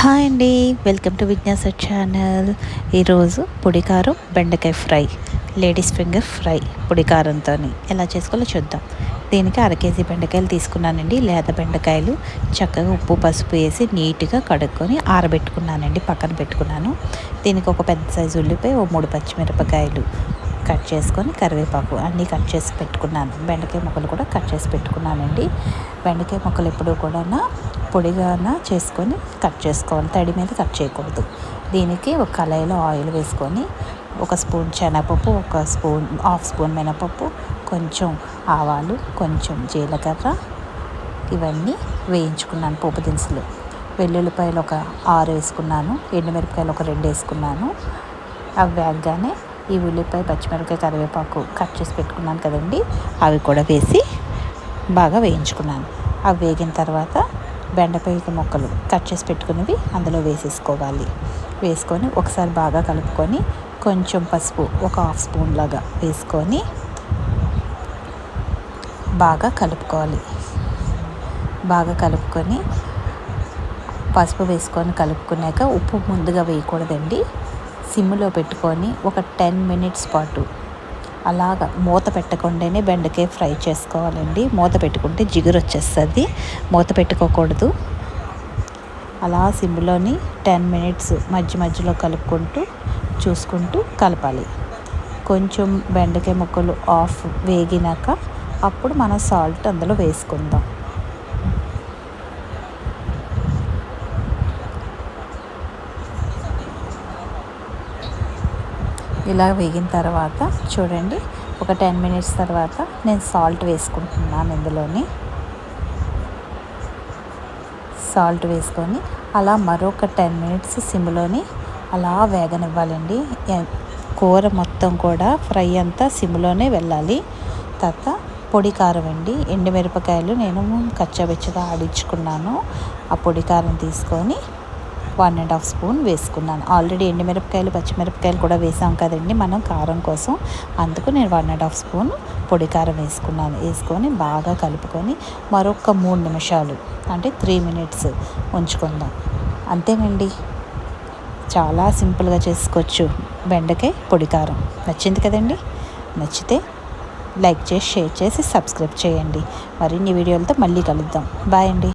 Hi అండి. Welcome to Vijnasa channel. ఈరోజు పొడికారం బెండకాయ ఫ్రై లేడీస్ ఫింగర్ ఫ్రై పొడికారంతో ఎలా చేసుకోవాలో చూద్దాం. దీనికి అర కేజీ బెండకాయలు తీసుకున్నానండి. లేత బెండకాయలు చక్కగా ఉప్పు పసుపు వేసి నీట్గా కడుక్కొని ఆరబెట్టుకున్నానండి. పక్కన పెట్టుకున్నాను. దీనికి ఒక పెద్ద సైజు ఉల్లిపాయ ఓ మూడు పచ్చిమిరపకాయలు కట్ చేసుకొని కరివేపాకు అన్నీ కట్ చేసి పెట్టుకున్నాను. బెండకాయ ముక్కలు కూడా కట్ చేసి పెట్టుకున్నానండి. బెండకాయ ముక్కలు ఎప్పుడూ కూడా పొడిగాన చేసుకొని కట్ చేసుకోవాలి. తడి మీద కట్ చేయకూడదు. దీనికి ఒక కళాయిలో ఆయిల్ వేసుకొని ఒక స్పూన్ శనగపప్పు ఒక స్పూన్ హాఫ్ స్పూన్ మినపప్పు కొంచెం ఆవాలు కొంచెం జీలకర్ర ఇవన్నీ వేయించుకున్నాను పోపు దినుసులు. వెల్లుల్లిపాయలు ఒక ఆరు వేసుకున్నాను ఎండుమిరపకాయలు ఒక రెండు వేసుకున్నాను. అవి వేగగానే ఈ ఉల్లిపాయ పచ్చిమిరపకాయ కరివేపాకు కట్ చేసి పెట్టుకున్నాను కదండి అవి కూడా వేసి బాగా వేయించుకున్నాను. అవి వేగిన తర్వాత బెండకాయ మొక్కలు కట్ చేసి పెట్టుకున్నవి అందులో వేసేసుకోవాలి. వేసుకొని ఒకసారి బాగా కలుపుకొని కొంచెం పసుపు ఒక హాఫ్ స్పూన్ లాగా వేసుకొని బాగా కలుపుకోవాలి. బాగా కలుపుకొని పసుపు వేసుకొని కలుపుకున్నాక ఉప్పు ముందుగా వేయకూడదండి. సిమ్లో పెట్టుకొని ఒక టెన్ మినిట్స్ పాటు అలాగ మూత పెట్టకుండానే బెండకాయ ఫ్రై చేసుకోవాలండి. మూత పెట్టుకుంటే జిగురు వచ్చేస్తుంది మూత పెట్టుకోకూడదు. అలా సిమ్లోని టెన్ మినిట్స్ మధ్య మధ్యలో కలుపుకుంటూ చూసుకుంటూ కలపాలి. కొంచెం బెండకాయ ముక్కలు ఆఫ్ వేగినాక అప్పుడు మనం సాల్ట్ అందులో వేసుకుందాం. ఇలా వేగిన తర్వాత చూడండి ఒక టెన్ మినిట్స్ తర్వాత నేను సాల్ట్ వేసుకుంటున్నాను ఇందులోని. సాల్ట్ వేసుకొని అలా మరొక టెన్ మినిట్స్ సిమ్లోని అలా వేగనివ్వాలండి. కూర మొత్తం కూడా ఫ్రై అంతా సిమ్లోనే వెళ్ళాలి. తర్వాత పొడి కారం అండి ఎండుమిరపకాయలు నేను కచ్చాబెచ్చగా ఆడించుకున్నాను. ఆ పొడి కారం తీసుకొని వన్ అండ్ హాఫ్ స్పూన్ వేసుకున్నాను. ఆల్రెడీ ఎండుమిరపకాయలు పచ్చిమిరపకాయలు కూడా వేసాం కదండి మనం కారం కోసం. అందుకు నేను వన్ అండ్ హాఫ్ స్పూన్ పొడి కారం వేసుకున్నాను. వేసుకొని బాగా కలుపుకొని మరొక మూడు నిమిషాలు అంటే త్రీ మినిట్స్ ఉంచుకుందాం. అంతేనండి. చాలా సింపుల్గా చేసుకోవచ్చు బెండకాయ పొడి కారం. నచ్చింది కదండి? నచ్చితే లైక్ చేసి షేర్ చేసి సబ్స్క్రైబ్ చేయండి. మరిన్ని వీడియోలతో మళ్ళీ కలుద్దాం. బాయ్ అండి.